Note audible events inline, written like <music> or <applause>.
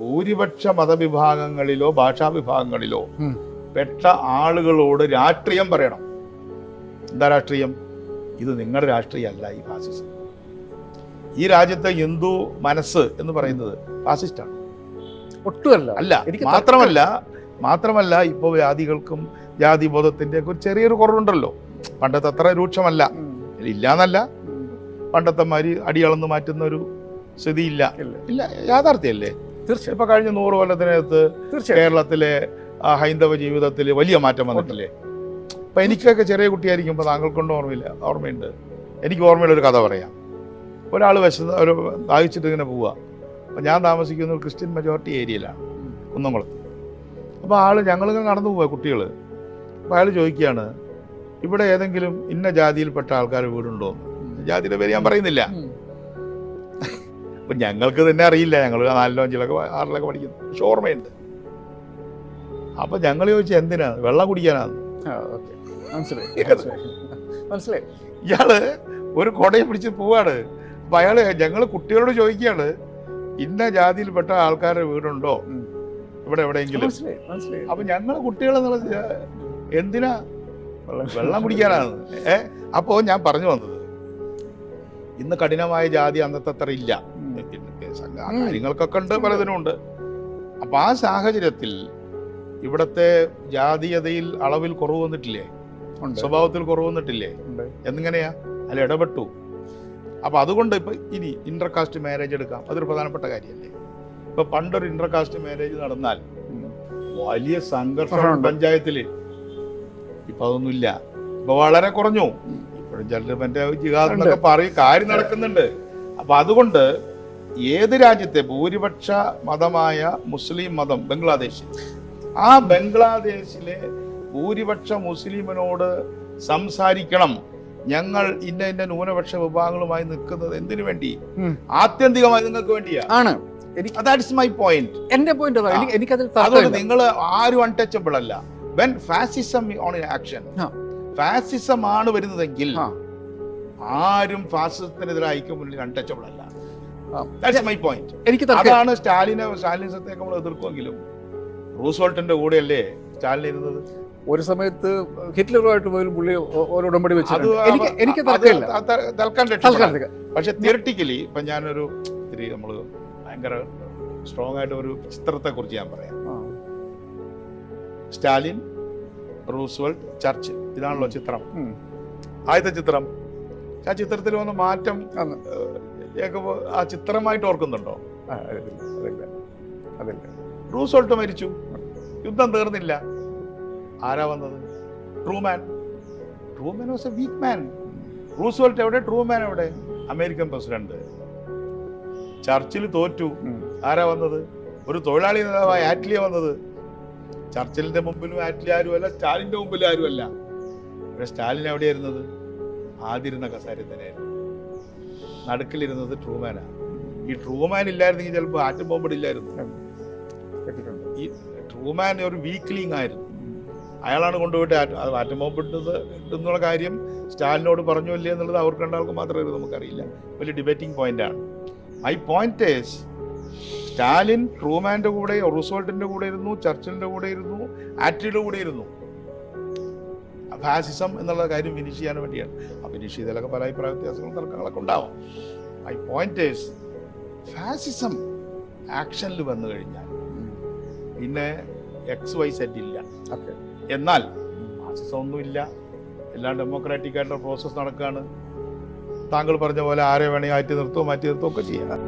ഭൂരിപക്ഷ മതവിഭാഗങ്ങളിലോ ഭാഷാ വിഭാഗങ്ങളിലോ പെട്ട ആളുകളോട് രാഷ്ട്രീയം പറയണം. എന്താ രാഷ്ട്രീയം? ഇത് നിങ്ങളുടെ രാഷ്ട്രീയമല്ല ഈ ഫാസിസം. ഈ രാജ്യത്തെ ഹിന്ദു മനസ്സ് എന്ന് പറയുന്നത് ഫാസിസ്റ്റാണ്. ഒട്ടുമല്ല. അല്ല മാത്രമല്ല മാത്രമല്ല ഇപ്പോൾ ജാതികൾക്കും ജാതി ബോധത്തിന്റെ ഒക്കെ ഒരു ചെറിയൊരു കുറവുണ്ടല്ലോ. പണ്ടത്തെ അത്ര രൂക്ഷമല്ല. ഉം. പണ്ടത്തെ മാതിരി അടിയളന്ന് മാറ്റുന്ന ഒരു സ്ഥിതിയില്ല. ഇല്ല. യാഥാർത്ഥ്യല്ലേ? തീർച്ചയായും ഇപ്പൊ കഴിഞ്ഞ നൂറ് കൊല്ലത്തിനകത്ത് തീർച്ചയായും. കേരളത്തിലെ ആ ഹൈന്ദവ ജീവിതത്തിൽ വലിയ മാറ്റം വന്നിട്ടില്ലേ? അപ്പൊ എനിക്കൊക്കെ ചെറിയ കുട്ടിയായിരിക്കുമ്പോൾ താങ്കൾക്കൊണ്ട് ഓർമ്മയില്ല ഓർമ്മയുണ്ട്. എനിക്ക് ഓർമ്മയുള്ള ഒരു കഥ പറയാം. ഒരാൾ വിശന്ന് ഒരു ദാഹിച്ചിട്ട് ഇങ്ങനെ പോവുക. അപ്പം ഞാൻ താമസിക്കുന്ന ഒരു ക്രിസ്ത്യൻ മെജോറിറ്റി ഏരിയയിലാണ്. കുന്നംകുളത്ത് അപ്പോൾ ആൾ ഞങ്ങളിങ്ങനെ നടന്നു പോവുക കുട്ടികൾ അപ്പോൾ അയാൾ ചോദിക്കുകയാണ് ഇവിടെ ഏതെങ്കിലും ഇന്ന ജാതിയിൽപ്പെട്ട ആൾക്കാർ വീടുണ്ടോ? ജാതിയുടെ പേര് ഞാൻ പറയുന്നില്ല. അപ്പം ഞങ്ങൾക്ക് തന്നെ അറിയില്ല. ഞങ്ങൾ നാലിലോ അഞ്ചിലൊക്കെ ആറിലൊക്കെ പഠിക്കുന്നു. പക്ഷെ ഓർമ്മയുണ്ട്. അപ്പം ഞങ്ങൾ ചോദിച്ചു എന്തിനാ? വെള്ളം കുടിക്കാനാണ്. <laughs> മനസ്സിലായി. ഇയാൾ ഒരു കൊടയും പിടിച്ച് പോവാണ്. അപ്പൊ അയാൾ ഞങ്ങൾ കുട്ടികളോട് ചോദിക്കുകയാണ് ഇന്ന ജാതിയിൽപ്പെട്ട ആൾക്കാരുടെ വീടുണ്ടോ? ഇവിടെ എവിടെയെങ്കിലും? അപ്പൊ ഞങ്ങൾ കുട്ടികളെന്നുള്ള എന്തിനാ? വെള്ളം കുടിക്കാനാണ്. ഏ? അപ്പോ ഞാൻ പറഞ്ഞു വന്നത് ഇന്ന് കഠിനമായ ജാതി അന്നത്തെ അത്ര ഇല്ല. കാര്യങ്ങൾക്കൊക്കെ ഉണ്ട് പലതിനും ഉണ്ട്. അപ്പൊ ആ സാഹചര്യത്തിൽ ഇവിടത്തെ ജാതീയതയിൽ അളവിൽ കുറവ് വന്നിട്ടില്ലേ? സ്വഭാവത്തിൽ കുറവ് വന്നിട്ടില്ലേ? എന്നിങ്ങനെയാ അല്ല ഇടപെട്ടു. അപ്പൊ അതുകൊണ്ട് ഇപ്പൊ ഇനി ഇന്റർകാസ്റ്റ് മാരേജ് എടുക്കാം. അതൊരു പ്രധാനപ്പെട്ട കാര്യമല്ലേ? ഇപ്പൊ പണ്ടൊരു ഇന്റർകാസ്റ്റ് മാരേജ് നടന്നാൽ വലിയ സംഘർഷം പഞ്ചായത്തിൽ. ഇപ്പൊ അതൊന്നുമില്ല. ഇപ്പൊ വളരെ കുറഞ്ഞു. ഇപ്പോഴും ചിലർ മറ്റേ ജിഹാദ് എന്നൊക്കെ പറയും കാര്യം നടക്കുന്നുണ്ട്. അപ്പൊ അതുകൊണ്ട് ഏത് രാജ്യത്തെ ഭൂരിപക്ഷ മതമായ മുസ്ലിം മതം ബംഗ്ലാദേശ് ആ ബംഗ്ലാദേശിലെ ഭൂരിപക്ഷ മുസ്ലിമിനോട് സംസാരിക്കണം. ഞങ്ങൾ ഇന്ന ഇന്ന ന്യൂനപക്ഷ വിഭാഗങ്ങളുമായി നിൽക്കുന്നത് എന്തിനു വേണ്ടി? ആത്യന്തികമായി നിങ്ങൾക്ക് വേണ്ടിയാ? ആണ്. ദാറ്റ്സ് മൈ പോയിന്റ് എന്റെ പോയിന്റ് എനിക്കതിൽ അതുകൊണ്ട് നിങ്ങൾ ആരും അൺടച്ചബിൾ അല്ല. When fascism on action fascism ആണ് വരുന്നതെങ്കിൽ ആരും ഫാസിസത്തിനെതിരെ ഐക്യം മുന്നിൽ അൺടച്ചബിൾ അല്ല. എനിക്ക് അതാണ് സ്റ്റാലിനെ സ്റ്റാലിനിസത്തെ നമ്മൾ എതിർക്കുമെങ്കിലും റൂസോൾട്ടിന്റെ കൂടെയല്ലേ സ്റ്റാലിൻ ഇരുന്നത്? ഒരു സമയത്ത് ഹിറ്റ്ലറുമായിട്ട് പോലും പുള്ളി ഒരു ഉടമ്പടി വെച്ചിട്ടുണ്ട്. എനിക്ക് എനിക്ക് തൽക്കാലം പക്ഷെ തിയറട്ടിക്കലി ഇപ്പൊ ഞാനൊരു ഇത്തിരി നമ്മൾ ഭയങ്കര സ്ട്രോങ് ആയിട്ട് ഒരു ചിത്രത്തെ കുറിച്ച് ഞാൻ പറയാം. സ്റ്റാലിൻ റൂസ്വെൽറ്റ് ചർച്ച് ഇതാണല്ലോ ചിത്രം. ആദ്യത്തെ ചിത്രം. ആ ചിത്രത്തിൽ വന്ന മാറ്റം ജേക്കബ് ആ ചിത്രമായിട്ട് ഓർക്കുന്നുണ്ടോ? അതില്ല, അതില്ല, അതില്ല. മരിച്ചു. യുദ്ധം തീർന്നില്ല. ആരാ വന്നത്? Truman. Truman was a weak man Roosevelt എവിടെ? ട്രൂമാൻ എവിടെ? American president. ചർച്ചിൽ തോറ്റു. ആരാ വന്നത്? ഒരു തൊഴിലാളി നേതാവായ ആറ്റ്ലിയ വന്നത്. ചർച്ചിലിന്റെ മുമ്പിലും ആറ്റ്ലി ആരുമല്ല സ്റ്റാലിന്റെ മുമ്പിലും ആരുമല്ല. പക്ഷെ സ്റ്റാലിൻ എവിടെയായിരുന്നത്? ആദിരുന്ന കസാരി തന്നെയായിരുന്നു. നടുക്കിലിരുന്നത് ട്രൂമാനാണ് ഈ ട്രൂമാൻ ഇല്ലായിരുന്നെങ്കിൽ ചിലപ്പോൾ ആറ്റം ബോംബ് ഇല്ലായിരുന്നു. ഈ ട്രൂമാൻ ഒരു വീക്ക്ലിംഗ് ആയിരുന്നു. അയാളാണ് കൊണ്ടുപോയിട്ട് ആറ്റ- ബോംബ് ഇട്ടത് എന്നുള്ള കാര്യം സ്റ്റാലിനോട് പറഞ്ഞു ഇല്ലേ എന്നുള്ളത് അവർക്ക് രണ്ടാൾക്കും മാത്രമേ നമുക്കറിയില്ല. വലിയ ഡിബേറ്റിംഗ് പോയിന്റാണ് ആണ്. ഐ പോയിന്റ് സ്റ്റാലിൻ ട്രൂമാന്റെ കൂടെ റൂസോൾട്ടിന്റെ കൂടെ ഇരുന്നു ചർച്ചിലിന്റെ കൂടെ ഇരുന്നു ആറ്റിയുടെ കൂടെ ഇരുന്നു. ഫാസിസം എന്നുള്ള കാര്യം ഫിനിഷ് ചെയ്യാൻ വേണ്ടിയാണ്. ആ ഫിനിഷ് ചെയ്തതിലൊക്കെ പല അഭിപ്രായ വ്യത്യാസങ്ങളും തർക്കങ്ങളൊക്കെ ഉണ്ടാവും. ഐ പോയിന്റ് ഫാസിസം ആക്ഷനിൽ വന്നു കഴിഞ്ഞാൽ പിന്നെ എക്സ് വൈ സെറ്റ് ഇല്ല. ഓക്കെ എന്നാൽ ഫാസിസം ഒന്നുമില്ല എല്ലാം ഡെമോക്രാറ്റിക് ആയിട്ടുള്ള പ്രോസസ്സ് നടക്കുകയാണ് താങ്കൾ പറഞ്ഞ പോലെ ആരെ വേണമെങ്കിൽ ആറ്റി നിർത്തുകയോ മാറ്റി നിർത്തുകയോ ഒക്കെ ചെയ്യാം.